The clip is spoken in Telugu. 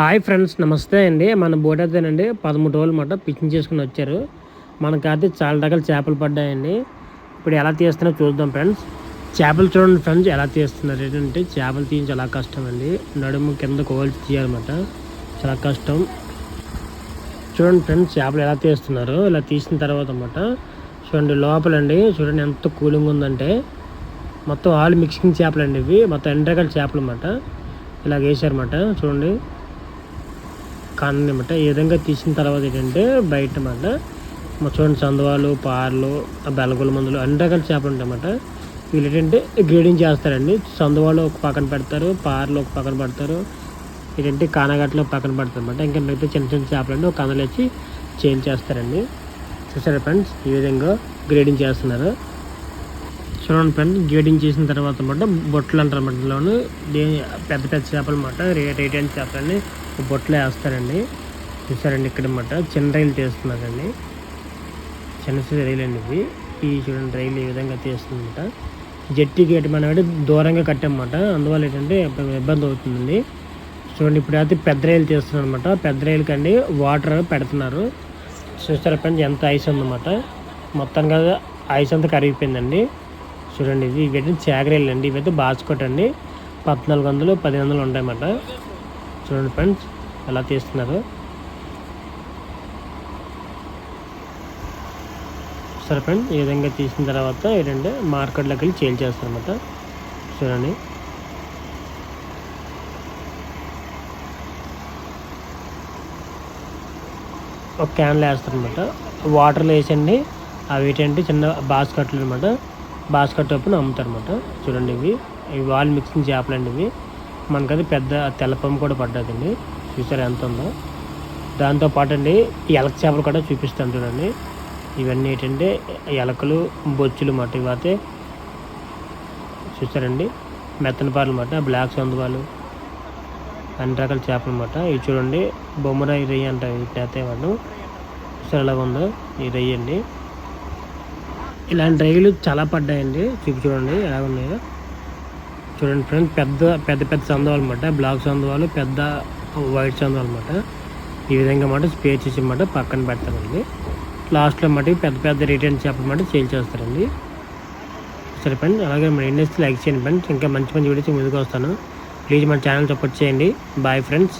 హాయ్ ఫ్రెండ్స్ నమస్తే అండి. మన బోట్ అయితేనండి పదమూడు రోజులు మాట పిచ్చింగ్ చేసుకుని వచ్చారు. మనకైతే చాలా రకాల చేపలు పడ్డాయండి. ఇప్పుడు ఎలా తీస్తున్నా చూద్దాం ఫ్రెండ్స్. చేపలు చూడండి ఫ్రెండ్స్ ఎలా తీస్తున్నారు? ఏంటంటే చేపలు తీయడం చాలా కష్టం అండి. నడుము కింద కోల్చి తీయాలన్నమాట. చాలా కష్టం. చూడండి ఫ్రెండ్స్ చేపలు ఎలా తీస్తున్నారు? ఇలా తీసిన తర్వాత అన్నమాట. చూడండి లోపలండి. చూడండి ఎంత కూలింగ్ ఉందంటే. మొత్తం ఆల్ మిక్సింగ్ చేపలు అండి ఇవి. మొత్తం ఎన్ని రకాల చేపలు అన్నమాట. ఇలా వేసారన్నమాట చూడండి. కాని అనమాట ఈ విధంగా తీసిన తర్వాత ఏంటంటే బయట అనమాట చూడండి చందవాలు పార్లు బెలగుల మందులు అన్ని రకాల చేపలు ఉంటాయి అన్నమాట వీళ్ళు ఏంటంటే గ్రేడింగ్ చేస్తారండి. చందవాళ్ళు ఒక పక్కన పెడతారు పార్లు ఒక పక్కన పెడతారు ఏంటంటే కానగట్లో పక్కన పెడతారు అనమాట ఇంకా మిగతా చిన్న చిన్న చేపలండి ఒక కందలు వచ్చి చేంజ్ చేస్తారండి. చూసారా ఫ్రెండ్స్ ఈ విధంగా గ్రేడింగ్ చేస్తున్నారు. చూడండి ఫ్రెండ్స్ గ్రేడింగ్ చేసిన తర్వాత అనమాట బొట్లు అంటారు అనమాట ఇందులోను. పెద్ద పెద్ద చేపలు అనమాట రే రేట్ అయిన చేపలని బొట్లు వేస్తారండి. చూసారండి ఇక్కడ అన్నమాట. చిన్న రైలు తీస్తున్నారండి. చిన్న చిన్న రైలు అండి ఇవి. ఈ చూడండి రైలు ఈ విధంగా తీస్తుందన్నమాట. జట్టి గేట్ మనకి దూరంగా కట్టామన్నమాట అందువల్ల ఏంటంటే ఇబ్బంది అవుతుందండి. చూడండి ఇప్పుడు అయితే పెద్ద రైలు తీస్తున్నారు అనమాట పెద్ద రైలు కండి వాటర్ పెడుతున్నారు. చూస్తారా ఫ్రెండ్స్ ఎంత ఐస్ ఉందన్నమాట. మొత్తంగా ఐస్ అంతా కరిగిపోయిందండి. చూడండి ఇది ఇవైతే చాకరీలు అండి ఇవైతే బాస్కోట్ అండి పద్నాలుగు వందలు పది వందలు ఉంటాయన్నమాట. చూడండి ఫ్రెండ్స్ ఎలా తీస్తున్నారు. సరే ఫ్రెండ్ ఈ విధంగా తీసిన తర్వాత ఏంటంటే మార్కెట్లోకి వెళ్ళి చేంజ్ చేస్తారన్నమాట. చూడండి. ఒక క్యాన్లో వేస్తారనమాట వాటర్లో వేసండి అవి ఏంటంటే చిన్న బాస్కెట్లు అనమాట బాస్కెట్ చొప్పున అమ్ముతారనమాట చూడండి ఇవి. ఇవి వాల్ మిక్సింగ్ చేపలు అండి ఇవి. మనకది పెద్ద తెల్లపం కూడా పడ్డదండి. చూసారు ఎంత ఉందో. దాంతోపాటు అండి ఎలక చేపలు కూడా చూపిస్తాను చూడండి. ఇవన్నీ ఏంటంటే ఎలకలు బొచ్చులు మాట ఇవైతే చూసారండి. మెత్తన పార్లు మాట బ్లాక్ సందువాలు అన్ని రకాల చేపలు అనమాట ఇవి చూడండి. బొమ్మరాయి రొయ్య అంటారు వీటినైతే వాళ్ళు చూసారు ఎలా ఉందో? ఈ రొయ్యి అండి. ఇలాంటి రైలు చాలా పడ్డాయండి. చూపి చూడండి ఎలా ఉన్నాయో. చూడండి ఫ్రెండ్స్ పెద్ద పెద్ద పెద్ద సందవాలు అనమాట బ్లాక్ సందవాలు పెద్ద వైట్ సందవాలు అనమాట ఈ విధంగా మాట స్పేర్ చేసి మాట పక్కన పెడతారండి. లాస్ట్లో మటుకు పెద్ద పెద్ద రిటర్న్ చేపలు మాట సేల్ చేస్తారండి. సరే ఫ్రెండ్స్ అలాగే మన ఇండస్ట్రీ లైక్ చేయండి ఫ్రెండ్స్. ఇంకా మంచి మంచి వీడియోస్ ముందుకు వస్తాను. ప్లీజ్ మన ఛానల్ సపోర్ట్ చేయండి. Bye friends.